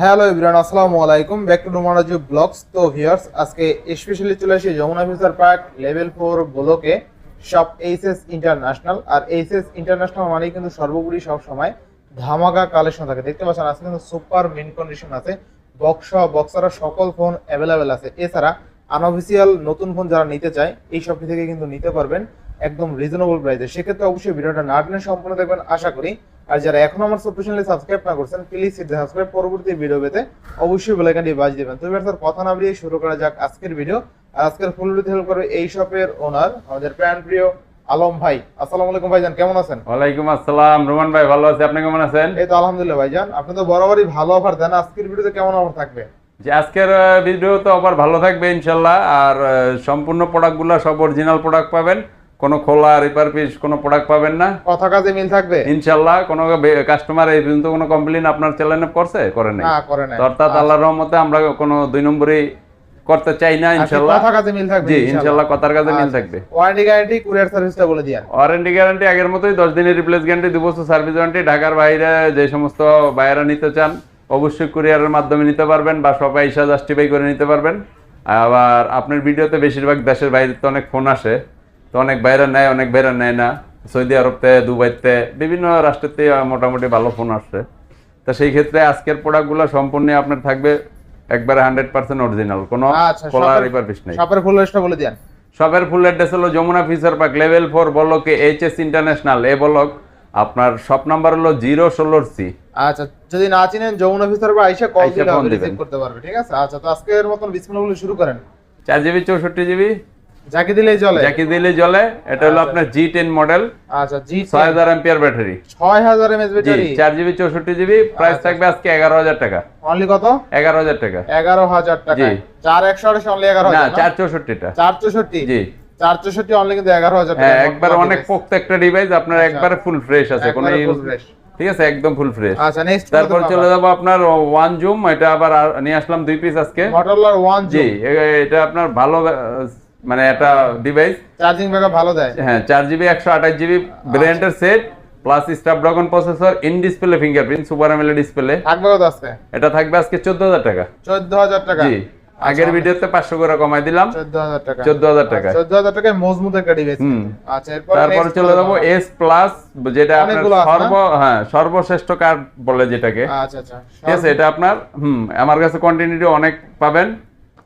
Hello ইব্রান আসসালামু আলাইকুম। ব্যাক টু ডোমারাজু ব্লগস তো ভিউয়ার্স, আজকে স্পেশালি চলে আসি Jamuna future park level four ব্লকে শপ এইচএস ইন্টারন্যাশনাল। আর এইচএস ইন্টারন্যাশনাল মানে কিন্তু সর্বোপরি সব সময় ধামাকা কালেকশন থাকে। দেখতে পাচ্ছেন, আজকে কিন্তু সুপার মেন কন্ডিশন আছে। বক্স বক্সারা সকল ফোন অ্যাভেলেবেল আছে। এছাড়া আনঅফিসিয়াল নতুন ফোন যারা নিতে চায়, এই শপটি থেকে কিন্তু নিতে পারবেন একদম রিজনেবল প্রাইসে সেক্ষেত্রে অবশ্যই ভিডিওটা না টেনে সম্পূর্ণ দেখবেন। আশা করি আর যারা এখন আমার সব চ্যানেলে সাবস্ক্রাইব না করছেন প্লিজ সাবস্ক্রাইব পরবর্তী ভিডিও পেতে অবশ্যই বেল আইকনটি বাজিয়ে দিবেন। তো এবার স্যার কথা না বেরিয়ে শুরু করা যাক আজকের ভিডিও আর আজকের ফুল ভিডিওতে হেল্প করবে এই শপের ওনার আমাদের প্রাণ প্রিয় আলম ভাই। আসসালামু আলাইকুম ভাইজান কেমন আছেন? ওয়ালাইকুম আসসালাম। রোমান ভাই ভালো আছি। আপনি কেমন আছেন? এই তো আলহামদুলিল্লাহ ভাইজান। আপনি তো বরাবরই ভালো অফার দেন। আজকের ভিডিওতে কেমন অফার থাকবে? যে আজকের ভিডিও তো আবার ভালো থাকবে ইনশাল্লাহ। আর সম্পূর্ণ প্রোডাক্টগুলো সব অরিজিনাল প্রোডাক্ট পাবেন। কোনো খোলা রিপার পিস কোনো প্রোডাক্ট পাবেন না। কথা কাজে মিল থাকবে? ইনশাল্লাহ কোনো কাস্টমার এই পর্যন্ত কোনো কমপ্লেন আপনার চ্যানেলে করছে? করে নাই। না করে নাই। অর্থাৎ আল্লাহর রহমতে আমরা কোনো দুই নম্বরই করতে চাই না আজকে ইনশাল্লাহ। কথা কাজে মিল থাকবে জি ইনশাল্লাহ। কথার কাছে মিল আচ্ছা। থাকবে। ওয়ারেন্টি গ্যারান্টি কুরিয়ার সার্ভিসটা বলে দিয়ান। ওয়ারেন্টি গ্যারান্টি আগের মতোই দশ দিনের রিপ্লেস গ্যারান্টি দু বছর সার্ভিস ওয়ারেন্টি ঢাকার বাইরে যে সমস্ত বাইরা নিতে চান অবশ্যই কুরিয়ারের মাধ্যমে নিতে পারবেন বা সবাই ইসা জাস্টিফাই করে নিতে পারবেন। আবার আপনার ভিডিওতে বেশিরভাগ দেশের বাইরে তো অনেক ফোন আসে। তো অনেক বাইরে নেয় অনেক বাইরে নেয় না। সৌদি আরবতে দুবাইতে বিভিন্ন রাষ্ট্রেতে মোটামুটি ভালো ফোন আসছে। তো সেই ক্ষেত্রে আজকের প্রোডাক্টগুলো সম্পূর্ণ আপনার থাকবে একবারে হান্ড্রেড পার্সেন্ট অরিজিনাল কোনো আচ্ছা খোলা শপের- নেই। শপের ফুল লিস্টটা বলে শপের ফুল অ্যাড্রেস হলো Jamuna future park level four বলকে H S international A block. আপনার শপ নাম্বার হলো জিরো ষোলোর সি আচ্ছা যদি না চিনেন যমুনা অফিসার বা আইসা কল দিলে করতে পারবে ঠিক আছে? আচ্ছা তো আজকের মতন বিসমিল্লাহ শুরু করেন। চার জিবি চৌষট্টি জিবি দিলেই এটা হলো আচ্ছা। আপনার জি টেন মডেল আচ্ছা জি ছয় হাজার এম্পিয়ার ব্যাটারি ছয় হাজার এমএস ব্যাটারি চার জিবি চৌষট্টি জিবি প্রাইস আচ্ছা। থাকবে আজকে এগারো হাজার টাকা। অনলি কত? এগারো হাজার টাকা। এগারো হাজার টাকা। জি। চার একশো আঠাশ অনলি এগারো না চার চৌষট্টিটা। চার চৌষট্টি? জি। চার চৌষট্টি অনলি কিন্তু এগারো হাজার হ্যাঁ টাকা একবার অনেক পোক্ত একটা ডিভাইস আপনার আচ্ছা। একবারে ফুল ফ্রেশ আছে কোনো ঠিক আছে একদম ফুল ফ্রেশ আচ্ছা নেক্সট তারপর চলে যাব আপনার ওয়ান জুম এটা আবার নিয়ে আসলাম দুই পিস আজকে। মটোরোলার ওয়ান জি এটা আপনার ভালো মানে একটা ডিভাইস চার্জিং ব্যাকআপ ভালো দেয়। হ্যাঁ চার জিবি একশো আঠাশ জিবি ব্র্যান্ডের set plus Snapdragon processor in display fingerprint super MLA display থাকবে কত আজকে? এটা থাকবে আজকে চোদ্দ হাজার টাকা। চোদ্দ হাজার টাকা? জি আগের ভিডিওতে পাঁচশো করে কমাই দিলাম। চোদ্দ হাজার টাকা। চোদ্দ হাজার টাকা। চোদ্দ হাজার টাকায় মজবুত একটা ডিভাইস আচ্ছা এরপর তারপর চলে যাব এস প্লাস যেটা আপনার আছে? সর্ব হ্যাঁ সর্বশ্রেষ্ঠ কার্ড বলে যেটাকে। আচ্ছা আচ্ছা। ঠিক আছে এটা আপনার হুম আমার কাছে কন্টিনিউটি অনেক পাবেন।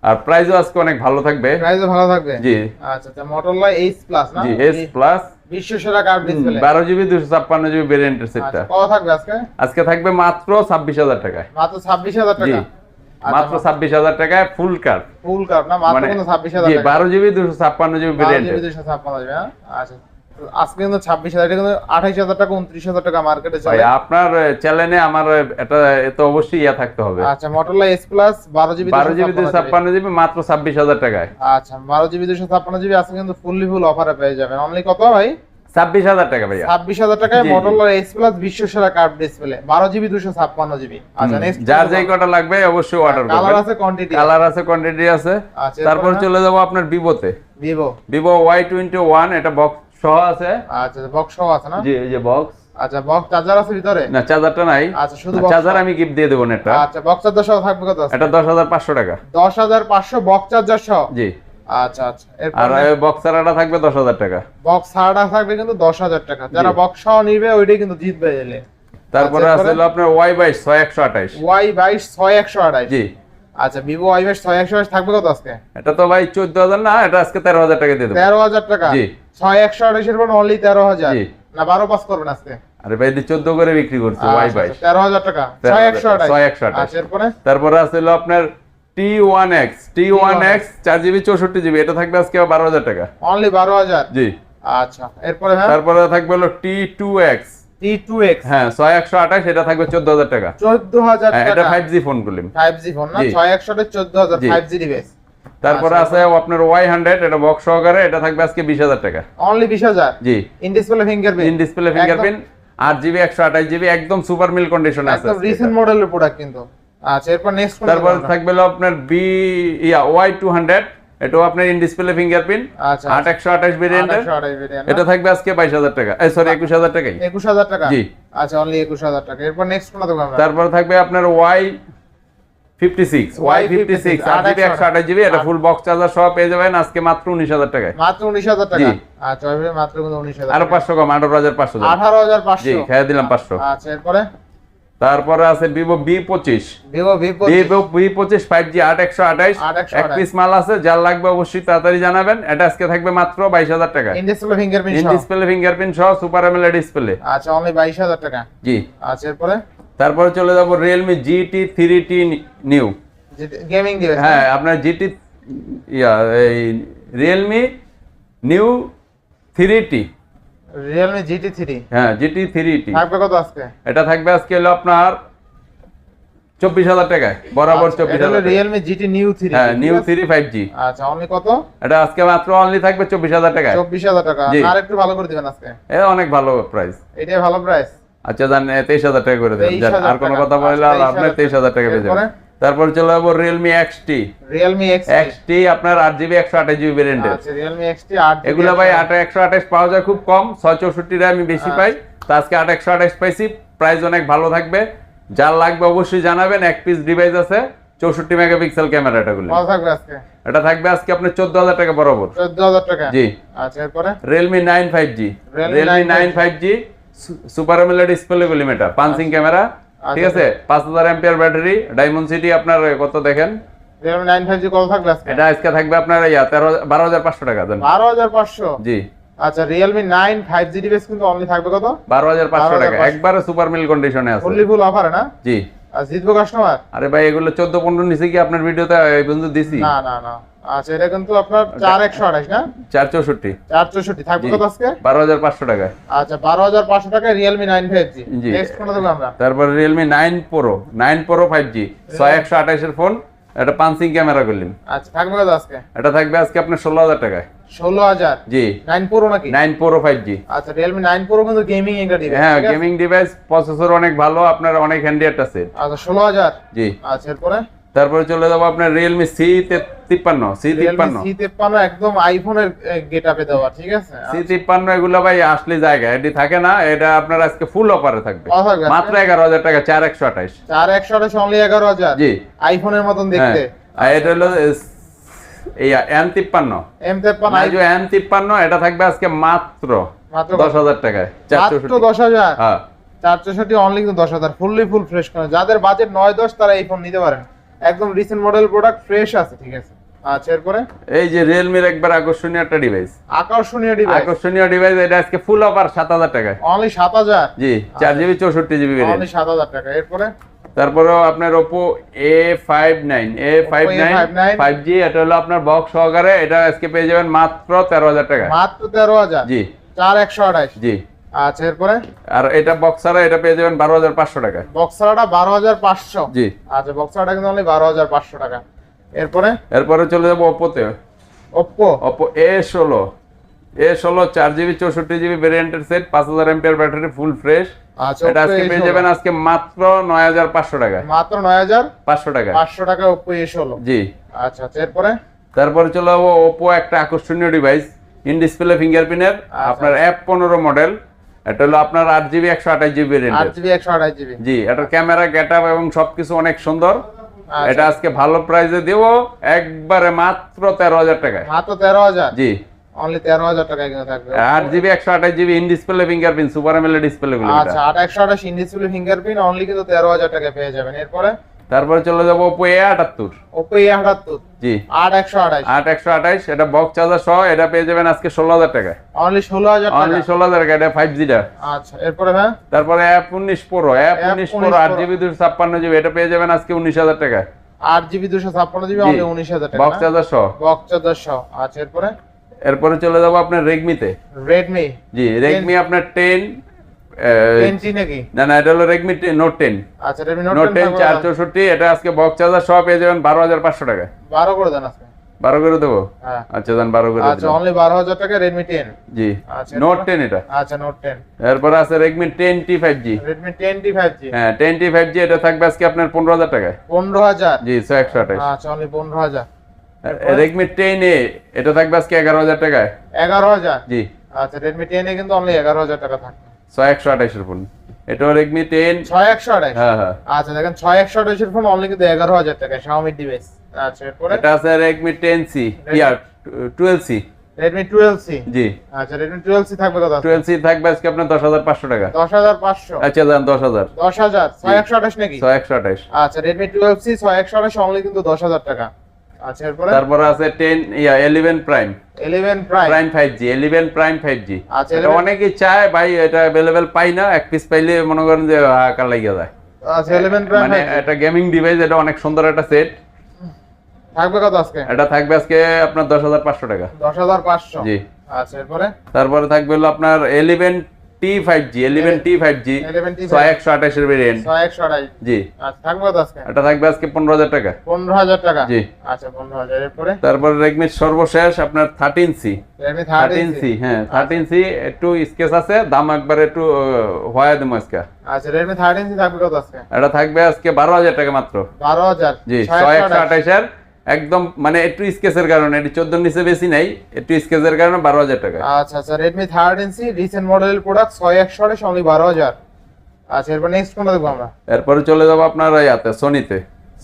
আর প্রাইসও আজকে অনেক ভালো থাকবে। প্রাইসও ভালো থাকবে? জি। আচ্ছা আচ্ছা মোটরোলা এইচ প্লাস না? জি এস প্লাস বিশ্ব সেরা কার্ড ডিসপ্লে বারো জিবি দুশো ছাপ্পান্ন জিবি ভেরিয়েন্টের সেটটা কত থাকবে আজকে? আজকে থাকবে মাত্র ছাব্বিশ হাজার টাকায়। মাত্র ছাব্বিশ হাজার জি টাকা? মাত্র ছাব্বিশ হাজার টাকায় ফুল কার্ড ফুল কার্ড না মাত্র মানে কিন্তু ছাব্বিশ হাজার জি টাকা। বারো জিবি দুশো ছাপ্পান্ন জিবি বারো ভেরিয়েন্টের জিবি দুইশো ছাপ্পান্ন জিবি আচ্ছা। আজকে কিন্তু ছাব্বিশ হাজার কিন্তু আঠাইশ হাজার টাকা উনত্রিশ হাজার টাকা মার্কেটে চলে আপনার চ্যানেলে আমার এটা এত অবশ্যই ইয়া থাকতে হবে। আচ্ছা মোটরোলা এস প্লাস বারো জিবি বারো জিবি দুশো ছাপ্পান্ন জিবি মাত্র ছাব্বিশ হাজার টাকায়। আচ্ছা বারো জিবি দুশো ছাপ্পান্ন জিবি আজকে কিন্তু ফুললি ফুল অফারে পেয়ে যাবেন। অনলি কত ভাই? ছাব্বিশ হাজার টাকা ভাইয়া। ছাব্বিশ হাজার টাকায় জি। এস প্লাস বিশ্ব সেরা কার্ড ডিসপ্লে বারো জিবি দুশো ছাপ্পান্ন জিবি। আচ্ছা যার যেই কটা লাগবে অবশ্যই অর্ডার কালার আছে কোয়ান্টিটি কালার আছে কোয়ান্টিটি আছে। আচ্ছা তারপর চলে যাব আপনার ভিভোতে Vivo Vivo Y twenty one এটা বক্স সহ আছে। আচ্ছা বক্স সহ আছে না? জি এই যে বক্স আচ্ছা বক্স চার্জার আছে ভিতরে? না চার্জারটা নাই। আচ্ছা শুধু চার্জার আমি গিফট দিয়ে দেবো নেটটা আচ্ছা বক্স চার্জার সহ থাকবে কত আছে? এটা দশ হাজার পাঁচশো টাকা। দশ হাজার পাঁচশো বক্স চার্জার সহ? জি। আচ্ছা আচ্ছা আর এরপর বক্সারাটা থাকবে দশ হাজার টাকা। বক্স ছাড়া থাকবে কিন্তু দশ হাজার টাকা। যারা বক্স সহ নিবে ওইটাই কিন্তু জিতবে এলে। তারপরে আচ্ছা, আছে আপনার ওয়াই বাইশ ছয় একশো আঠাইশ ওয়াই বাইশ ছয় একশো আঠাইশ জি। আচ্ছা ভিভো ওয়াই বাইশ ছয় একশো থাকবে কত আজকে? এটা তো ভাই চোদ্দ হাজার না এটা আজকে তেরো হাজার টাকা দিয়ে দেবো। তেরো হাজার টাকা? ছয় একশো আঠাইশের পর অনলি তেরো হাজার। না বারো পাস করবেন আজকে। আরে ভাই চোদ্দ করে বিক্রি করছে ওয়াই আচ্ছা, বাইশ আচ্ছা, তেরো হাজার টাকা। ছয় একশো টাকা, ছয় একশো আঠাইশ। আচ্ছা তারপরে আছে হলো আপনার T one X T one X চার জিবি চৌষট্টি জিবি। এটা থাকবে আজকে বারো হাজার টাকা। অনলি বারো হাজার? জি। আচ্ছা এরপরে হ্যাঁ? তারপরে থাকবে হলো T two X T two X হ্যাঁ ছয় একশো আঠাশ এটা থাকবে চোদ্দ হাজার টাকা। চোদ্দ হাজার হ্যাঁ, এটা টাকা। ফোন গুলি ফাইভ জি ফোন না? জি। ছয় একশো চোদ্দ হাজার জি। ফাইভ জি ডিভাইস তারপরে আচ্ছা, আছে আপনার ওয়াই হান্ড্রেড এটা বক্স সহকারে এটা থাকবে আজকে বিশ হাজার টাকা। অনলি বিশ হাজার? জি। In display fingerprint in display fingerprint আট জিবি একদম সুপার মিল কন্ডিশন আছে একদম রিসেন্ট মডেলের প্রোডাক্ট কিন্তু। আচ্ছা এরপর নেক্সট তারপর থাকবে আপনার বি ইয়া ওয়াই টু হান্ড্রেড এটাও আপনার ইন ডিসপ্লে ফিঙ্গারপ্রিন্ট আচ্ছা আট একশো আঠাশ ভেরিয়েন্টের আঠাশশো আঠাশ variant না? এটা থাকবে আজকে বাইশ হাজার টাকা। এই সরি একুশ হাজার টাকাই। একুশ হাজার টাকা? জি। আচ্ছা অনলি একুশ হাজার টাকা। এরপর নেক্সট কোনটা দেবো আমরা? তারপর থাকবে আপনার জিবি একশো আঠাশ জিবি এটা ফুল বক্স চার্জার সহ পেয়ে যাবেন। আজকে মাত্র উনিশ হাজার টাকায়। মাত্র উনিশ হাজার টাকা? আচ্ছা মাত্র কিন্তু উনিশ হাজার আরও পাঁচশো কম আঠারো হাজার পাঁচশো আঠারো হাজার জি পাঁচশো খেয়ে দিলাম পাঁচশো। আচ্ছা এরপরে? তারপরে আছে ভিভো বি পঁচিশ। ভিভো বি পঁচিশ। ফাইভ জি আট একশো আঠাইশ 8128 এক পিস মাল আছে যার লাগবে অবশ্যই তাড়াতাড়ি জানাবেন। এটা আজকে থাকবে মাত্র বাইশ হাজার টাকা। ডিসপ্লে ফিঙ্গারপ্রিন্ট সহ। সুপার এমএলএ ডিসপ্লে আচ্ছা অনলি বাইশ হাজার টাকা। জি। আচ্ছা এরপরে? তারপরে চলে যাব Realme GT three T new gaming হ্যাঁ আপনার জিটি ইয়া এই Realme new three T GT three হ্যাঁ জিটি থ্রি টি। থাকবে কত আজকে? এটা থাকবে আজকে হলো আপনার চব্বিশ হাজার টাকায় বরাবর চব্বিশ হাজার টাকা। রিয়েলমি জিটি নিউ হ্যাঁ নিউ থ্রি ফাইভ জি আচ্ছা অনলি কত? এটা আজকে মাত্র অনলি থাকবে চব্বিশ হাজার টাকায়। চব্বিশ হাজার টাকা। আর একটু ভালো করে দিবেন আজকে। এ অনেক ভালো প্রাইস এটাই ভালো প্রাইস আচ্ছা জান তেইশ হাজার টাকা করে দেন। আর কোনো কথা বললে আচ্ছা, আর আপনার 23,000 তেইশ হাজার টাকা পেয়ে যাবেন? তারপর চলে যাব Realme XT Realme X XT আপনার আট জিবি একশো আঠাশ জিবি ভেরিয়েন্টের আচ্ছা এগুলো ভাই আট একশো আঠাশ পাওয়া যায় খুব কম ছয় চৌষট্টিটা আমি বেশি পাই। তো আজকে আট একশো আঠাশ পাইছি প্রাইস অনেক ভালো থাকবে। যার লাগবে অবশ্যই জানাবেন এক পিস ডিভাইস আছে চৌষট্টি মেগাপিক্সেল ক্যামেরা থাকবে আজকে। এটা থাকবে আজকে আপনার চোদ্দ হাজার টাকা বরাবর। চোদ্দ হাজার টাকা? জি। আচ্ছা এরপরে? Realme nine five G Realme Realme 9 nine five G super display গুলিমিটার punching camera ঠিক আচ্ছা। আছে পাঁচ হাজার এম্পিয়ার ব্যাটারি ডায়মন্ড সিটি আপনার কত দেখেন? এটা আজকে। থাকবে আপনার ইয়া তেরো বারো হাজার পাঁচশো টাকা দেন। বারো হাজার পাঁচশো? জি। আচ্ছা নাইন ফাইভ জি ডিভাইস কিন্তু অনলি থাকবে কত? বারো হাজার পাঁচশো টাকা। 12,500 একবারে সুপার মিল কন্ডিশনে আছে। ফুললি ফুল অফার না? জি। জিতবো কাস্টমার আরে ভাই এগুলো চোদ্দ পনেরো নিচে কি আপনার ভিডিওতে এই পর্যন্ত দিছি? না না না। আচ্ছা এটা কিন্তু আপনার চার একশো আঠাশ না? চার চৌষট্টি। চার চৌষট্টি। থাকবে কত আজকে? বারো হাজার পাঁচশো টাকা। আচ্ছা বারো হাজার পাঁচশো টাকা রিয়েলমি নাইন ফাইভ জি। জি। নেক্সট কোনটা দেবো আমরা। তারপর Realme nine pro nine pro five G ছয় একশো আঠাশের ফোন এটা পাঞ্চিং ক্যামেরা করলেন আচ্ছা থাকবে কত আজকে? এটা থাকবে আজকে আপনার ষোলো হাজার টাকায়। ষোলো হাজার? জি। নাইন প্রো নাকি? নাইন প্রো ফাইভ জি আচ্ছা রিয়েলমি নাইন প্রো কিন্তু গেমিং একটা ডিভাইস হ্যাঁ গেমিং ডিভাইস প্রসেসর অনেক ভালো আপনার অনেক হ্যান্ডি একটা সেট আচ্ছা ষোলো হাজার? জি। আচ্ছা এরপরে? তারপরে চলে যাব আপনার রিয়েলমি সি তিপ্পান্ন সি তিপ্পান্ন। সি তেপ্পান্ন একদম আইফোনের গেট আপে দেওয়া ঠিক আছে? সি তিপ্পান্ন এগুলো ভাই আসলে জায়গা এটি থাকে না এটা আপনার আজকে ফুল অফারে থাকবে? মাত্র এগারো হাজার টাকা চার একশো আঠাইশ চার একশো আঠাশ অনলি এগারো হাজার। জি। আইফোনের মতন হ্যাঁ। দেখতে আর এটা হলো এই এম তিপ্পান্ন। এম তেপ্পান্ন যে এম তিপ্পান্ন এটা থাকবে আজকে মাত্র মাত্র দশ হাজার টাকায়। মাত্র দশ হাজার? হ্যাঁ। চার চৌষট্টি অনলি কিন্তু দশ হাজার ফুললি ফুল ফ্রেশ করে। যাদের বাজেট নয় দশ তারা এই ফোন নিতে পারেন। একদম রিসেন্ট মডেল প্রোডাক্ট ফ্রেশ আছে ঠিক আছে? আচ্ছা এরপরে? এই যে একবার আকর্ষণীয় একটা ডিভাইস আকর্ষণীয় ডিভাইস আকর্ষণীয় ডিভাইস এটা আজকে ফুল অফার সাত হাজার টাকায়। অনলি সাত হাজার? জি অনলি হাজার টাকা। এরপরে? তারপরেও আপনার নাইন A59 ফাইভ জি এটা হলো আপনার বক্স সহকারে এটা আজকে পেয়ে যাবেন মাত্র তেরো হাজার টাকা মাত্র তেরো হাজার? জি। চার একশো আঠাশ? জি। আচ্ছা এরপরে? আর এটা বক্স ছাড়া এটা পেয়ে যাবেন বারো হাজার পাঁচশো টাকা বক্সারটা বারো হাজার পাঁচশো। জি। আচ্ছা বক্সারটা কিন্তু অনলি বারো হাজার পাঁচশো টাকা। এরপরে? এরপরে চলে যাব ওপোতে ওপ্পো ওপো এ ষোলো। এ ষোলো চার জিবি চৌষট্টি জিবি ভেরিয়েন্টের সেট পাঁচ হাজার এমপিয়ার ব্যাটারি ফুল ফ্রেশ আচ্ছা এটা আজকে পেয়ে যাবেন আজকে মাত্র নয় হাজার পাঁচশো টাকা মাত্র নয় হাজার পাঁচশো টাকা পাঁচশো টাকা ওপ্পো এ ষোলো। জি। আচ্ছা আচ্ছা এরপরে? তারপরে চলে যাব ওপো একটা আকর্ষণীয় ডিভাইস ইন ডিসপ্লে ফিঙ্গারপ্রিন্টের। আপনার অ্যাপ পনেরো মডেল এটা হলো আপনার আট জিবি একশো আঠাশ জিবি জি এটার ক্যামেরা গেট এবং সবকিছু অনেক সুন্দর। এটা আজকে ভালো প্রাইসে দেব একবারে মাত্র তেরো হাজার টাকায়। মাত্র তেরো হাজার? জি। অনলি তেরো হাজার টাকায় কিন্তু থাকবে। আর জিবি একশো আঠাশ GB in display fingerprint super MLA display আচ্ছা আট একশো আঠাশ ইনডিসপ্লে ফিঙ্গারপ্রিন্ট অনলি কিন্তু তেরো হাজার টাকায় পেয়ে যাবেন। এরপরে? তারপরে চলে যাব ওপো এ আটাত্তর। ওপো এ আটাত্তর। জি। আট একশো আঠাশ। আট একশো এটা বক্স চার্জার সহ এটা পেয়ে যাবেন আজকে ষোলো হাজার টাকায়। অনলি ষোলো হাজার অনলি টাকা ষোলো হাজার টাকা এটা ফাইভ জিটা আচ্ছা এরপরে হ্যাঁ? তারপরে অ্যাপ উনিশ প্রো অ্যাপ উনিশ প্রো আট জিবি দুশো ছাপ্পান্ন জিবি এটা পেয়ে যাবেন আজকে উনিশ হাজার টাকায়। আট জিবি দুশো ছাপ্পান্ন জিবি। অনলি উনিশ হাজার টাকা বক্স চার্জার সহ। বক্স চার্জার সহ। আচ্ছা এরপরে? এরপরে চলে যাব আপনার রেডমিতে রেডমি জি রেডমি আপনার টেন না না এটা হলো রেডমি নোট টেন আচ্ছা Redmi note note ten ten চার চৌষট্টি এটা আজকে বক্স চার্জার সহ পেয়ে যাবেন বারো হাজার পাঁচশো টাকায় বারো করে দেন আজকে। বারো করে দেবো? হ্যাঁ। আচ্ছা দেন বারো করে আচ্ছা অনলি বারো হাজার টাকা Redmi ten G. Note ten এটা। আচ্ছা নোট টেন এরপরে আছে Redmi ten T five G Redmi ten T five G হ্যাঁ টেন টি ফাইভ জি এটা থাকবে আজকে আপনার পনেরো হাজার টাকায়। পনেরো হাজার? জি ছয় একশো আঠাশ। আচ্ছা অনলি পনেরো হাজার। রেডমি টেন এ এটা থাকবে আজকে এগারো হাজার টাকায়। এগারো হাজার? জি। আচ্ছা রেডমি টেন এ কিন্তু অনলি এগারো হাজার টাকা থাকবে। ছয় একশো আঠাশের ফোন এটাও রেডমি টেন ছয় একশো আঠাশ হ্যাঁ হ্যাঁ। আচ্ছা দেখেন ছয় একশো আঠাশের ফোন অনলি কিন্তু এগারো হাজার টাকা শাওমি ডিভাইস আচ্ছা এটা আছে রেডমি টেন সি ইয়ার টুয়েলভ সি টুয়েলভ সি জি। আচ্ছা টুয়েলভ সি থাকবে কত? টুয়েলভ সি থাকবে আজকে আপনার দশ হাজার পাঁচশো টাকা। দশ হাজার পাঁচশো? আচ্ছা যান দশ হাজার। দশ হাজার? ছয় একশো আঠাশ নাকি? ছয় একশো আঠাশ আচ্ছা রেডমি টুয়েলভ সি ছয় একশো আঠাশ অনলি কিন্তু দশ হাজার টাকা। আচ্ছা এরপরে? তারপরে আছে টেন ইয়া eleven prime eleven prime prime five G eleven prime five G আচ্ছা, এটা অনেকেই চায় ভাই এটা অ্যাভেলেবেল পাই না এক পিস পাইলে মনে করেন যে হাকার লাগিয়ে যায়। আচ্ছা ইলেভেন প্রাইম মানে এটা গেমিং ডিভাইস এটা অনেক সুন্দর একটা সেট থাকবে কত আজকে? এটা থাকবে আজকে আপনার দশ হাজার পাঁচশো টাকা। দশ হাজার পাঁচশো। জি। আচ্ছা এরপরে? তারপরে থাকবে হলো আপনার eleven T five G eleven T five G 11T ছয় একশো আঠাশের ভেরিয়েন্ট ছয় একশো আঠাশ জি। আচ্ছা থাকবে আজকে? এটা থাকবে আজকে পনেরো হাজার টাকা। পনেরো হাজার টাকা? জি। আচ্ছা পনেরো হাজার। এরপরে? তারপরে রেডমির সর্বশেষ আপনার থার্টিন সি থার্টিন সি হ্যাঁ থার্টিন সি একটু স্কেচ আছে দাম একবার একটু হওয়া দেবো আজকে। আচ্ছা রেডমি থার্টিন সি থাকবে কত আজকে? এটা থাকবে আজকে বারো হাজার টাকা মাত্র। বারো হাজার। জি ছয় একশো একশো আঠাশ। আঠাশের একদম মানে একটু স্কেচের কারণে এটি চোদ্দ নিচে বেশি নাই একটু স্কেচের কারণে বারো হাজার টাকা। আচ্ছা আচ্ছা রেডমি থার্টিন সি রিসেন্ট মডেলের প্রোডাক্ট ছয় একশো আঠাশ অনলি বারো হাজার। আচ্ছা এরপর নেক্সট কোনটা দেখব আমরা? এরপরে চলে যাব আপনার ইয়াতে সোনিতে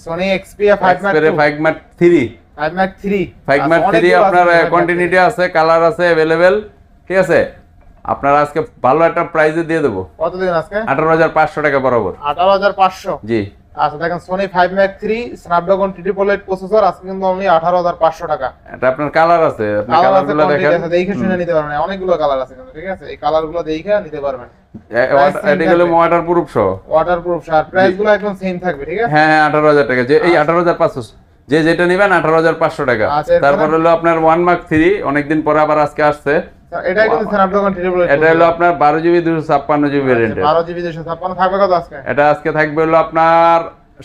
Sony Xperia five Mac five mat three five mark three five mat three আপনার কন্টিনিউটি আছে কালার আছে অ্যাভেলেবেল ঠিক আছে? আপনার আজকে ভালো একটা প্রাইজে দিয়ে দেবো। কত দিন আজকে? আঠারো হাজার পাঁচশো টাকা বরাবর। আঠারো হাজার পাঁচশো। জি। আচ্ছা দেখেন Sony five mark three Snapdragon triple eight processor আজকে কিন্তু অনলি আঠারো হাজার পাঁচশো টাকা। এটা আপনার কালার আছে কালার কালারগুলো দেখেন। দেখে শুনে নিতে পারবেন অনেকগুলো কালার আছে কিন্তু ঠিক আছে? এই কালারগুলো দেখে নিতে পারবেন। এ- Price same এটা গেলে ওয়াটার প্রুফ সহ। ওয়াটার প্রুফ আর প্রাইসগুলো একদম সেম থাকবে ঠিক আছে? হ্যাঁ হ্যাঁ আঠারো হাজার টাকা। যে এই আঠারো হাজার পাঁচশো যে যেটা নিবেন আঠারো হাজার পাঁচশো টাকা। আচ্ছা, তারপর হলো আপনার ওয়ান মার্ক থ্রি অনেকদিন পরে আবার আজকে আসছে। এটা হলো আপনার বারো জিবি দুশো ছাপ্পান্ন জিবি ভ্যারিয়েন্টের বারো জিবি দুশো ছাপ্পান্ন থাকবে কত আজকে? এটা আজকে থাকবে হলো আপনার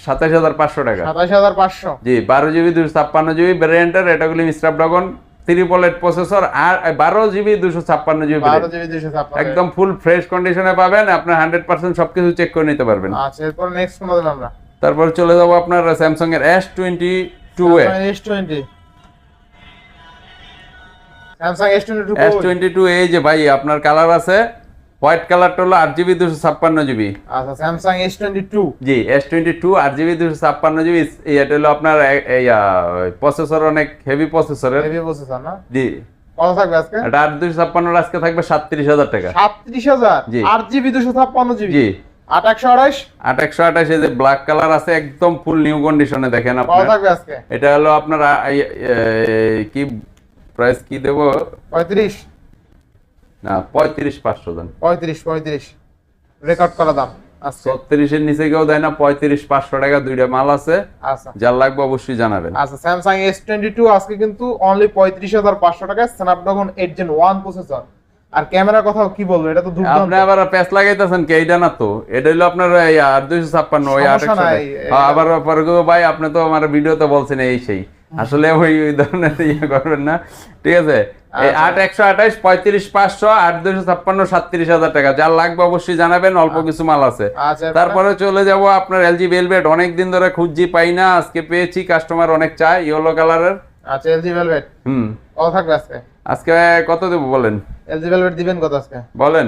সাতাশ হাজার পাঁচশো টাকা। সাতাশ হাজার পাঁচশো। জি বারো জিবি দুশো ছাপ্পান্ন জিবি ভ্যারিয়েন্টের এটা গুলি স্ন্যাপড্রাগন ট্রিপল এইট প্রসেসর আর বারো জিবি দুশো ছাপ্পান্ন জিবি বারো জিবি দুশো ছাপ্পান্ন। একদম ফুল ফ্রেশ কন্ডিশনে পাবেন আপনার হান্ড্রেড পার্সেন্ট সবকিছু চেক করে নিতে পারবেন। আচ্ছা এরপর নেক্সট কোন আমরা। তারপর চলে যাব আপনার স্যামসাং এর S twenty two S twenty Samsung এই যে ভাই আপনার কালার আছে হোয়াইট কালারটা হলো আট জিবি দুশো ছাপ্পান্ন জিবি আচ্ছা স্যামসাং এস টোয়েন্টি টু জি এস টোয়েন্টি টু আট জিবি দুশো ছাপ্পান্ন জিবি এটা হলো আপনার প্রসেসর অনেক হেভি প্রসেসরের হেভি প্রসেসর না? জি। কত থাকবে আজকে? এটা আট দুশো ছাপ্পান্ন আজকে থাকবে সাতত্রিশ হাজার টাকা। সাতত্রিশ হাজার? জি। আট জিবি দুশো ছাপ্পান্ন জিবি জি। আট একশো আঠাশ আট একশো আঠাশ যে ব্ল্যাক কালার আছে একদম ফুল নিউ কন্ডিশনে দেখেন আপনার। এটা হলো আপনার কি প্রাইস কি দেবো? পঁয়ত্রিশ। না পঁয়ত্রিশ পাঁচশো জন পঁয়ত্রিশ পঁয়ত্রিশ। রেকর্ড করা দাম ছত্রিশের নিচে কেউ দেয় না পঁয়ত্রিশ পাঁচশো টাকা দুইটা মাল আছে। আচ্ছা। যার লাগবে অবশ্যই জানাবেন। আচ্ছা স্যামসাং এস টোয়েন্টি টু আজকে কিন্তু অনলি পঁয়ত্রিশ হাজার পাঁচশো টাকায় Snapdragon eight gen one processor আর ক্যামেরা কথা কি বলব এটা তো দুর্দান্ত। আপনি আবার প্যাচ লাগাইতেছেন কি? এটা না তো। এটা হলো আপনার এই আর দুইশো ছাপ্পান্ন ওই আট সমস্যা নাই, আবার পরে ভাই আপনি তো আমার ভিডিওতে বলছেন এই সেই। আসলে ওই ওই ধরনের ইয়ে করবেন না। ঠিক আছে? এই আচ্ছা। আট একশো আঠাইশ পঁয়ত্রিশ পাঁচশো আট দুইশো ছাপ্পান্ন সাতত্রিশ হাজার টাকা। যার লাগবে অবশ্যই জানাবেন অল্প কিছু মাল আছে। আচ্ছা তারপরে চলে যাব আপনার এলজি ভেলভেট। অনেক দিন ধরে খুঁজছি পাই না। আজকে পেয়েছি কাস্টমার অনেক চায় ইয়েলো কালারের। আচ্ছা এলজি ভেলভেট? হুম। কত থাকবে আজকে? আজকে কত দেবো বলেন? এলজি ভেলভেট দিবেন কত আজকে? বলেন।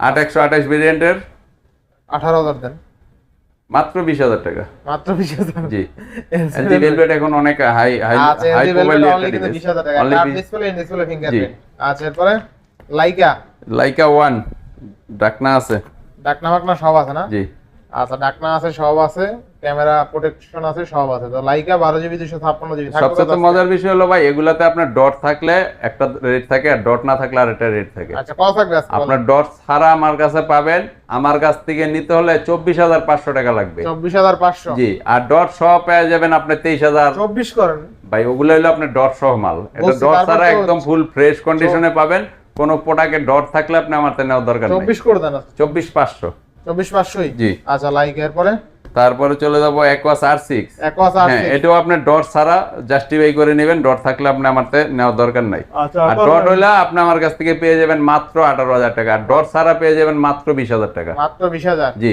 আট একশো আঠাইশ ভেরিয়েন্টের আঠারো হাজার দেন। মাত্র বিশ হাজার টাকা। মাত্র বিশ হাজার? জি। এলজি ভেলভেট এখন অনেক high high high profile only বিশ হাজার টাকা। অনলি ডিসপ্লে ডিসপ্লে ফিঙ্গারপ্রিন্ট আচ্ছা এরপরে লাইকা লাইকা ওয়ান ডাকনা আছে। ডাকনা বাকনা সব আছে না? জি। আচ্ছা ডাকনা আছে সব আছে ক্যামেরা প্রোটেকশন আছে সব আছে। তো লাইকা বারো জিবি দুশো ছাপ্পান্ন জিবি সবচেয়ে মজার বিষয় হলো ভাই এগুলাতে আপনার ডট থাকলে একটা রেট থাকে আর ডট না থাকলে আর একটা রেট থাকে। আচ্ছা কত থাকবে আপনার ডট ছাড়া আমার কাছে পাবেন আমার কাছ থেকে নিতে হলে চব্বিশ হাজার পাঁচশো টাকা লাগবে। চব্বিশ হাজার পাঁচশো? জি আর ডট সহ পেয়ে যাবেন আপনার তেইশ হাজার। চব্বিশ করেন। ভাই ওগুলো হলো আপনার ডট সহ মাল। এটা ডট ছাড়া একদম ফুল ফ্রেশ কন্ডিশনে পাবেন। কোনো প্রোডাক্টে ডট থাকলে আপনি আমার তো নেওয়ার দরকার চব্বিশ করে দেন চব্বিশ পাঁচশো। চব্বিশ পাঁচশোই? জি। আচ্ছা লাইকা তারপরে চলে যাব একোয়াস আর সিক্স হ্যাঁ এটাও আপনার ডট ছাড়া জাস্টিফাই করে নেবেন ডট থাকলে আপনি আমার নেওয়ার দরকার নাই। আচ্ছা আর ডট হইলে আপনি আমার কাছ থেকে পেয়ে যাবেন মাত্র আঠারো হাজার টাকা। আর ডট ছাড়া পেয়ে যাবেন মাত্র বিশ হাজার টাকা। মাত্র বিশ হাজার? জি।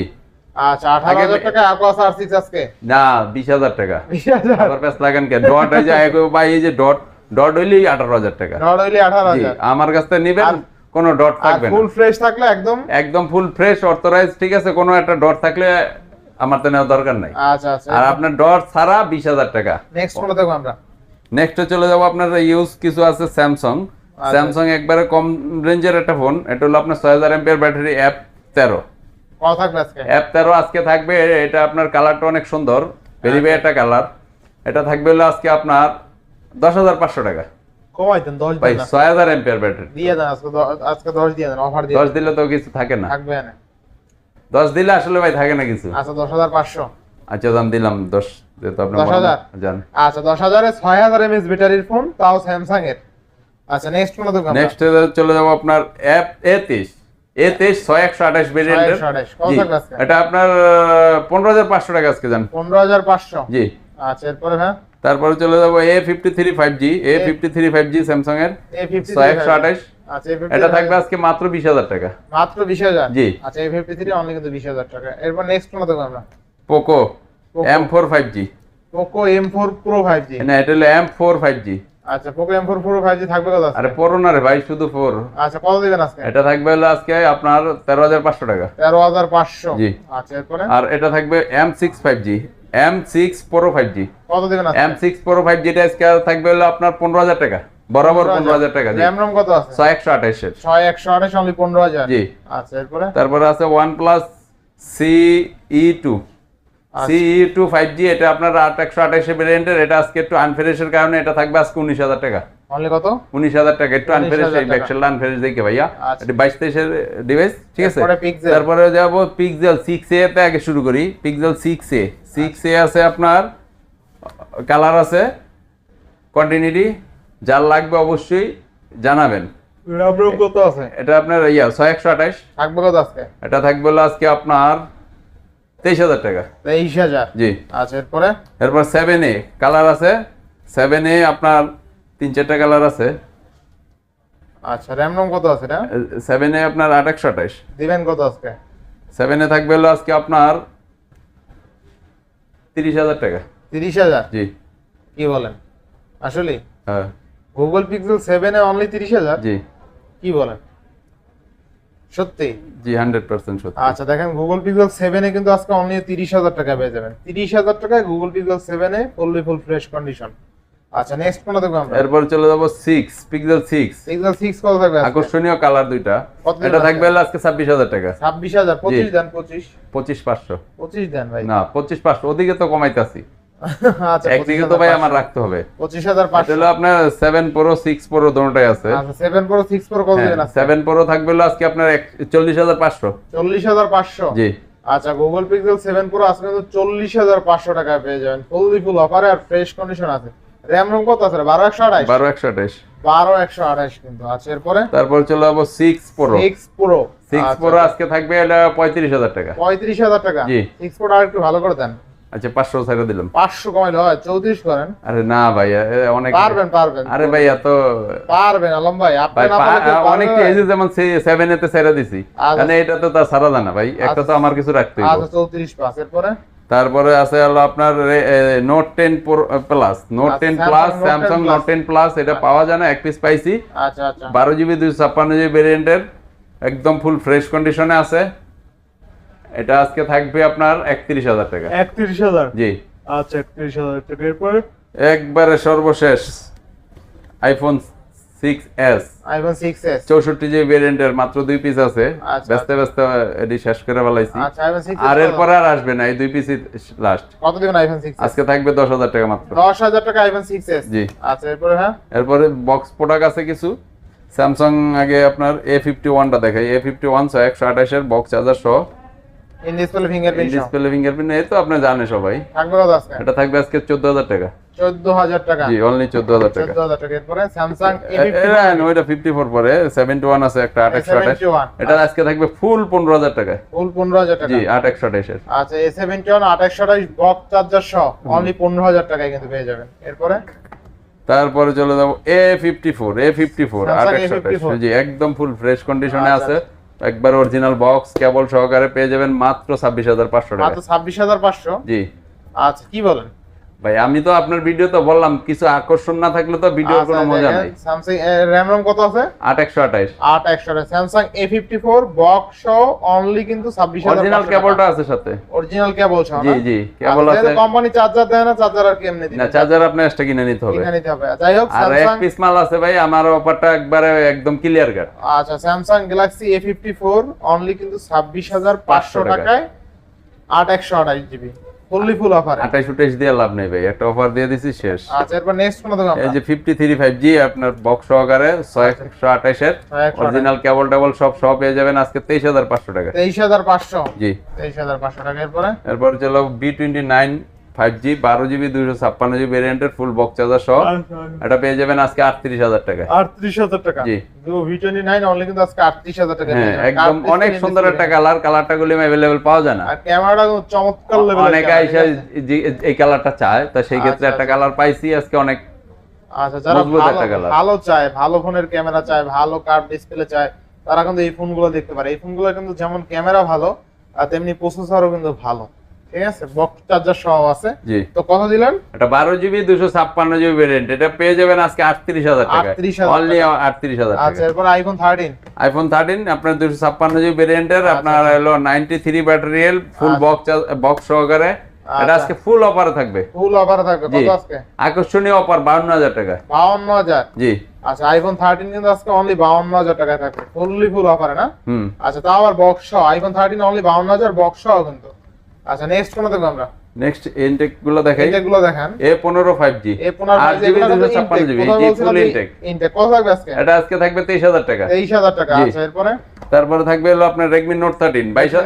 আচ্ছা আঠারো হাজার টাকা একোয়াস আর সিক্স আজকে? না বিশ হাজার টাকা। বিশ হাজার? লাগান কে? ডট এই যে ভাই এই যে ডট ডট হইলেই আঠারো হাজার টাকা। ডট হইলে আঠারো হাজার। আমার কাছ থেকে নিবেন কোনো ডট থাকবে ফুল ফ্রেশ থাকলে একদম? একদম ফুল ফ্রেশ অথরাইজ ঠিক আছে? কোনো একটা ডট থাকলে আমার তো নেওয়ার দরকার নাই। আচ্ছা আচ্ছা। আর আপনার ডট ছাড়া বিশ হাজার টাকা। নেক্সট ফোনটা দেখো আমরা। নেক্সটে চলে যাব আপনার ইউজ কিছু আছে স্যামসাং আচ্ছা। স্যামসাং একবারে কম রেঞ্জের একটা ফোন এটা হলো আপনার ছয় হাজার এমপিয়ার ব্যাটারি অ্যাপ তেরো। কত থাকবে আজকে? অ্যাপ তেরো আজকে থাকবে এটা আপনার কালারটা অনেক সুন্দর। ভেরি ভেরি একটা কালার এটা থাকবে হলো আজকে আপনার দশ হাজার পাঁচশো টাকা। কমাই দেন দশ ভাই দেন না। ছয় হাজার এমপিয়ার ব্যাটারি দিয়ে দেন আজকে আজকে দশ দিয়ে দেন অফার দিয়ে দশ দেন। দিলে তো কিছু থাকে না। থাকবে না দশ দিলে আসলে ভাই থাকে না কিছু। আচ্ছা দশ হাজার পাঁচশো। আচ্ছা দাম দিলাম দশ যেহেতু আপনার দশ হাজার? জান। আচ্ছা দশ হাজারে ছয় হাজার এমএস ব্যাটারির ফোন তাও স্যামসাং এর। আচ্ছা নেক্সট দেখো আমরা নেক্সট চলে যাব আপনার অ্যাপ এ তেইশ। এ তেইশ ছয় একশো আঠাশ ভেরিয়েন্টের 628 কত জি, এটা আপনার পনেরো হাজার পাঁচশো টাকা আজকে জান। পনেরো হাজার পাঁচশো? জি। আচ্ছা এরপরে হ্যাঁ? তারপরে চলে যাব A fifty three five G A fifty three five G Samsung এর একশো আঠাশ। আচ্ছা এটা থাকবে আজকে মাত্র বিশ হাজার টাকা। মাত্র বিশ হাজার? জি। আচ্ছা এ ফিফটি থ্রি অনলি কিন্তু বিশ হাজার টাকা। এরপর নেক্সট ফোন দেখো আমরা? Poco M four five G Poco M four pro five G না এটা হলো এম ফোর ফাইভ জি আচ্ছা Poco M four pro five G থাকবে কত আরে না রে ভাই শুধু ফোর আচ্ছা কত দিবেন আজকে? এটা থাকবে হলো আজকে আপনার তেরো হাজার পাঁচশো টাকা। তেরো হাজার পাঁচশো। জি। আচ্ছা এরপরে? আর এটা থাকবে M six five G M six pro five G কত দিবেন এম সিক্স প্রো ফাইভ জিটা আজকে থাকবে হলো আপনার পনেরো হাজার টাকা। বরাবর পনেরো হাজার টাকা জি। র্যাম রম কত আছে? ছয় একশো আঠাশের। ছয় একশো আঠাশ অনলি পনেরো হাজার। জি। আচ্ছা এরপরে? তারপরে আছে OnePlus CE two CE two five G এটা আপনার আট একশো আঠাশে ভেরিয়েন্টের এটা আজকে একটু আনফেরেশের কারণে এটা থাকবে আজকে উনিশ হাজার টাকা। অনলি কত? উনিশ হাজার টাকা। একটু 19,000 আনফেরেশ এই টাকা। ব্যাকসেলটা আনফেরেশ দেখে ভাইয়া। এটা বাইশ তেইশের ডিভাইস ঠিক আছে? তারপরে যাব পিক্সেল সিক্স এ তে আগে শুরু করি। Pixel six A six A আছে আপনার কালার আছে। কন্টিনিউটি যার লাগবে অবশ্যই জানাবেন। কত আছে? এটা আপনার ইয়া ছয় একশো আঠাশ। থাকবে কত আজকে? এটা থাকবে আজকে আপনার তেইশ হাজার টাকা। তেইশ হাজার? জি। আচ্ছা এরপরে? এরপর সেভেন এ কালার আছে। সেভেন এ আপনার তিন চারটা কালার আছে। আচ্ছা র্যাম রম কত আছে এটা সেভেন এ আপনার আট একশো আঠাশ। দিবেন কত আজকে? সেভেন এ থাকবে হলো আজকে আপনার তিরিশ হাজার টাকা। তিরিশ হাজার? জি। কি বলেন? আসলে? হ্যাঁ। গুগল পিক্সেল সেভেনে অনলি তিরিশ হাজার? জি। কি বলেন? সত্যি? জি হান্ড্রেড পার্সেন্ট সত্যি। আচ্ছা দেখেন গুগল পিক্সেল সেভেনে কিন্তু আজকে অনলি তিরিশ হাজার টাকা পেয়ে যাবেন। তিরিশ হাজার টাকায় গুগল পিক্সেল সেভেনে ফুললি ফুল ফ্রেশ কন্ডিশন আচ্ছা নেক্সট কোনটা দেখব আমরা? এরপর চলে যাব six Pixel six Pixel six কত থাকবে আকর্ষণীয় কালার দুইটা। এটা থাকবে আজকে ছাব্বিশ হাজার টাকা। ছাব্বিশ হাজার পঁচিশ দেন পঁচিশ। পঁচিশ পাঁচশো। পঁচিশ দেন ভাই। না পঁচিশ পাঁচশো ওদিকে তো কমাইতেছি। আচ্ছা একদিকে তো ভাই আমার রাখতে হবে। পঁচিশ হাজার এটা পাঁচশো হলো আপনার সেভেন প্রো সিক্স প্রো দুটোটাই আছে। আচ্ছা প্রো প্রো কত দিবেন প্রো থাকবে আজকে আপনার জি। আচ্ছা গুগল পিক্সেল প্রো আজকে টাকায় পেয়ে যাবেন। ফুললি ফুল অফারে আর ফ্রেশ কন্ডিশন আছে। র্যাম রোম কত আছে বারো একশো আঠাশ? বারো একশো আঠাশ। বারো একশো আঠাশ কিন্তু আচ্ছা এরপরে? তারপর চলে যাব six pro six pro six pro আজকে থাকবে এটা পঁয়ত্রিশ হাজার টাকা। পঁয়ত্রিশ হাজার টাকা? জি। সিক্স প্রো আর একটু ভালো করে দেন। আচ্ছা পাঁচশো সাইডে দিলাম। পাঁচশো কমাইলে হয় চৌত্রিশ করেন। আরে না ভাই অনেক পারবেন পারবেন। আরে ভাই এত পারবেন আলম ভাই আপনি না পারলে অনেক? এজে যেমন সেভেন এতে সাইডে দিছি। আচ্ছা। মানে এটা তো তার সারা জানা ভাই একটা তো আমার কিছু রাখতে হবে। আচ্ছা চৌত্রিশ পাঁচ। এরপরে? তারপরে আছে হলো আপনার নোট টেন প্লাস নোট আচ্ছা, ten plus Samsung note ten plus এটা পাওয়া যায় না এক পিস পাইছি। আচ্ছা আচ্ছা। বারো জিবি দুইশো ছাপ্পান্ন জিবি ভেরিয়েন্টের একদম ফুল ফ্রেশ কন্ডিশনে আছে। এটা আজকে থাকবে আপনার একত্রিশ হাজার টাকা। একত্রিশ হাজার? জি। আচ্ছা একত্রিশ হাজার টাকা। এরপরে? একবারে সর্বশেষ। IPhone six iPhone six S চৌষট্টি জিবি ভেরিয়েন্টের মাত্র দুই পিস আছে। আচ্ছা, ব্যস্ত ব্যস্ত এটি শেষ করে ফেলাইছি। আচ্ছা আইফোন সিক্স আর এরপরে আর আসবে না এই দুই পিসই লাস্ট কত দিবেন আইফোন সিক্স আজকে থাকবে দশ হাজার টাকা মাত্র। দশ হাজার টাকা আইফোন সিক্স এস জি। আচ্ছা এরপরে হ্যাঁ? এরপরে বক্স প্রোডাক্ট আছে কিছু। স্যামসাং আগে আপনার এ ফিফটি ওয়ানটা দেখাই। এ ফিফটি ওয়ান ছয় একশো আঠাশের বক্স চার্জার সহ। In display fingerprint display fingerprint এই তো আপনি জানে সবাই। থাকবে কত আজকে? এটা থাকবে আজকে চোদ্দ হাজার টাকা। চোদ্দ হাজার টাকা। জি অনলি চোদ্দ হাজার টাকা। চোদ্দ হাজার টাকা এরপরে স্যামসাং এরা ওইটা ফিফটি ফোর পরে সেভেন্টি ওয়ান আছে একটা 71 এটা আজকে থাকবে ফুল পনেরো হাজার টাকা ফুল পনেরো হাজার টাকা। জি আট একশো আঠাশের আচ্ছা আঠাশশো চার্জার সহ অনলি পনেরো হাজার টাকায় কিন্তু পেয়ে যাবেন। এরপরে? তারপরে চলে যাব A fifty four A fifty four একশো আঠাশ। A54 জি একদম ফুল ফ্রেশ কন্ডিশনে আছে। একবার অরিজিনাল বক্স কেবল সহকারে পেয়ে যাবেন মাত্র ছাব্বিশ হাজার পাঁচশো টাকা। মাত্র ছাব্বিশ হাজার পাঁচশো? জি। আচ্ছা কি বলেন? ভাই আমি তো আপনার ভিডিও তো বললাম কিছু আকর্ষণ না থাকলে তো ভিডিওর কোনো মজা নাই। স্যামসাং র্যাম রম কত আছে? আট একশো আঠাইশ আট একশো Samsung A fifty four box only কিন্তু ছাব্বিশ অরিজিনাল কেবলটা আছে সাথে। অরিজিনাল কেবল ছাড়া জি জি কেবল আছে। কোম্পানি চার্জার দেয় না চার্জার আর কেমনে দিবে? না চার্জার আপনি এক্সট্রা কিনে নিতে হবে। এখানে নিতে হবে। যাই হোক আর এক পিস মাল আছে ভাই আমার অফারটা একবারে একদম ক্লিয়ার কাট আচ্ছা Samsung Galaxy A fifty four only কিন্তু ছাব্বিশ হাজার পাঁচশো টাকায়। আট একশো আঠাশ জিবি ফুল অফার উঠাইশ দিয়ে লাভ নেই ভাই একটা অফার দিয়ে দিছি শেষ। আচ্ছা এরপর নেক্সট কোন দেবো এই যে জি আপনার বক্স সহকারে ছয় একশো আঠাইশের 6128 অরিজিনাল কেবল টেবল সব সব পেয়ে যাবেন আজকে তেইশ হাজার পাঁচশো টাকা। তেইশ হাজার পাঁচশো। জি। তেইশ হাজার পাঁচশো টাকা এরপরে? এরপর চলো B twenty nine five G বারো জিবি দুইশো ছাপ্পান্ন জিবি ভেরিয়েন্টের ফুল বক্স চার্জার সহ এটা পেয়ে যাবেন আজকে আটত্রিশ হাজার টাকা আটত্রিশ হাজার টাকা? জি। ভি নাইন অনলি কিন্তু আজকে আটত্রিশ হাজার টাকা হ্যাঁ একদম অনেক সুন্দর একটা কালার কালারটা গুলি অ্যাভেলেবেল পাওয়া যায় না। ক্যামেরাটা চমৎকার লেভেলের অনেকে আইসা এই কালারটা চায় তা সেই ক্ষেত্রে আচ্ছা, একটা আচ্ছা। কালার পাইছি আজকে অনেক আচ্ছা যারা ভালো একটা চায় ভালো ফোনের ক্যামেরা চায় ভালো ডিসপ্লে চায় তারা কিন্তু এই ফোনগুলো দেখতে পারে। এই ফোনগুলো কিন্তু যেমন ক্যামেরা ভালো আর তেমনি প্রসেসরও কিন্তু ভালো। ঠিক আছে? বক্স চার্জার সহ আছে। জি। তো কত দিলেন? এটা বারো জিবি দুশো ছাপ্পান্ন জিবি ভেরিয়েন্ট এটা পেয়ে যাবেন আজকে আটত্রিশ হাজার টাকা 38,000 অনলি আটত্রিশ হাজার আচ্ছা এরপর আইফোন থার্টিন আইফোন থার্টিন আপনার দুশো ছাপ্পান্ন জিবি ভেরিয়েন্টের আপনার হলো নাইনটি থ্রি ফুল আচ্ছা। বক্স বক্স সহকারে। এটা আচ্ছা। আজকে ফুল অফারে থাকবে। ফুল অফার থাকবে। কত আজকে? আকর্ষণীয় অফার টাকা জি। আচ্ছা আইফোন থার্টিন কিন্তু আজকে অনলি বাউন্ন হাজার টাকায় থাকবে। ফুললি ফুল অফারে না? হুম। আচ্ছা তাও আবার বক্স সহ। আইফোন থার্টিন অনলি বাউন্ন হাজার বক্স সহ কিন্তু। আচ্ছা নেক্সট কোন দেখব আমরা? নেক্সট ইনটেকগুলো দেখাই। এগুলো দেখান। এ পনেরো ফাইভ জি এ পনেরো আট জিবি জি ফুল ইনটেক ইনটেক কত থাকবে আজকে? এটা আজকে থাকবে তেইশ হাজার টাকা। তেইশ হাজার টাকা। আচ্ছা এরপরে? তারপরে থাকবে হলো আপনার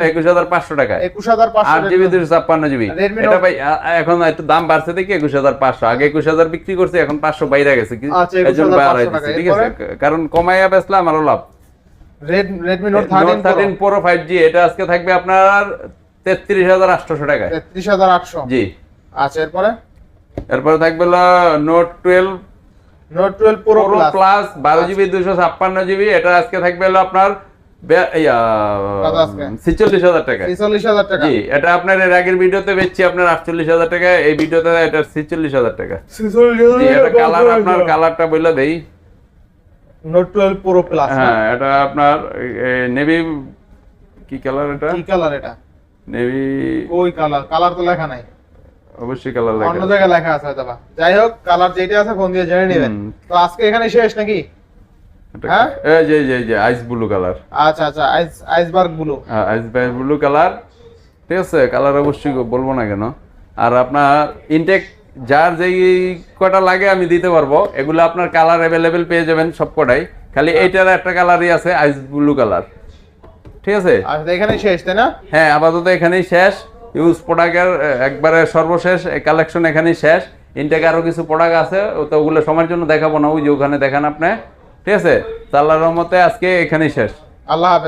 একুশ হাজার পাঁচশো টাকা একুশ হাজার পাঁচশো আট জিবি Redmi এটা ভাই এখন একটু দাম বাড়ছে দেখি একুশ হাজার পাঁচশো। আগে একুশ হাজার বিক্রি করছে এখন পাঁচশো বাইরে গেছে। কি আচ্ছা, এই 21,500 বাড়াই। ঠিক আছে? কারণ কমাইয়া বেচলাম আরও লাভ। Thirteen thirteen pro five G এটা আজকে থাকবে আপনার তেত্রিশ হাজার আটশোশো টাকায়। তেত্রিশ হাজার আটশো। জি। আচ্ছা এরপরে? এরপরে থাকবে note twelve note twelve pro plus plus বারো জিবি দুশো ছাপ্পান্ন জিবি। এটা আজকে থাকবে হলো আপনার ছিচল্লিশ হাজার টাকা ছেচল্লিশ হাজার টাকা। জি এটা আপনার এর আগের ভিডিওতে বেচছি আপনার আটচল্লিশ হাজার টাকা এই ভিডিওতে এটা ছিচল্লিশ হাজার টাকা। এটা কালার আপনার কালারটা বললে দেই। নোট টুয়েলভ প্রো প্লাস হ্যাঁ এটা আপনার নেভি কি কালার এটা? কি কালার এটা? নেভি ওই কালার কালার তো লেখা নাই। অবশ্যই কালার অন্য লাগে জায়গায় লেখা আছে যাই হোক কালার যেটা আছে ফোন দিয়ে জেনে নেবেন। তো আজকে এখানে শেষ নাকি? হ্যাঁ? এই যে যে যে আইস ব্লু কালার আচ্ছা আচ্ছা ice iceberg blue blue colour ঠিক আছে কালার অবশ্যই বলব না কেন। আর আপনার ইনটেক যার যেই কটা লাগে আমি দিতে পারব। এগুলো আপনার কালার অ্যাভেলেবেল পেয়ে যাবেন সব কটাই খালি এইটার একটা কালারই আছে আইস ব্লু কালার ঠিক আছে? আচ্ছা এখানে শেষ তাই না? হ্যাঁ আপাতত এখানেই শেষ। ইউজ প্রোডাক্টের একবারে সর্বশেষ কালেকশন এখানেই শেষ। ইনটেক আরও কিছু প্রোডাক্ট আছে ও তো ওগুলো সময়ের জন্য দেখাবো না ওই যে ওখানে দেখান আপনি। ঠিক আছে? তো আল্লাহর রহমতে আজকে এখানেই শেষ। আল্লাহ হাফেজ।